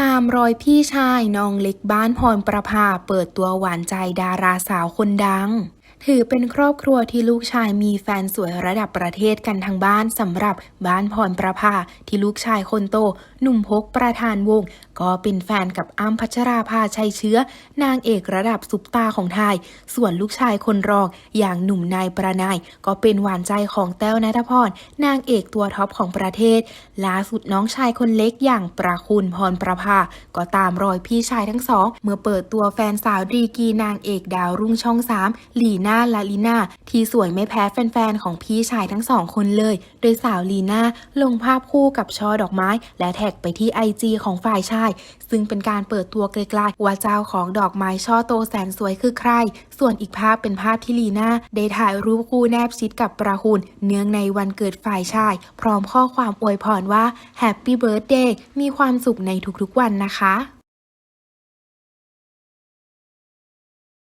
ตามรอยพี่ชายน้องเล็กบ้านพรประภาเปิดตัวหวานใจดาราสาวคนดัง ถือเป็นครอบครัวที่ลูกชายมีแฟนสวยระดับประเทศกันทั้งบ้านสำหรับบ้านพรประภาที่ลูกชายคนโต หนุ่มพกประธานวง ก็เป็นแฟนกับอ้ำพัชราภาชัยเชื้อ นางเอกระดับซุปตาของไทย ส่วนลูกชายคนรอง อย่างหนุ่มนายประนาย ก็เป็นหวานใจของแต้วนัทพรนางเอกตัวท็อปของประเทศล่าสุดน้องชายคนเล็กอย่างประคุณพรประภา ก็ตามรอยพี่ชายทั้งสอง เมื่อเปิดตัวแฟนสาวดีกีนางเอกดาวรุ่งช่องสามหลีนาลาลีน่าที่สวยไม่แพ้แฟนๆ ของพี่ชายทั้งสองคนเลย โดยสาวลีน่าลงภาพคู่กับช่อดอกไม้ และแท็กไปที่ไอจีของฝ่ายชาย ซึ่งเป็นการเปิดตัวไกลๆว่าเจ้าของดอกไม้ช่อโตแสนสวยคือใคร ส่วนอีกภาพเป็นภาพที่ลีน่าได้ถ่ายรูปคู่แนบชิดกับประคุณเนื่องในวันเกิดฝ่ายชาย พร้อมข้อความอวยพรว่า Happy Birthday มีความสุขในทุกๆวันนะคะ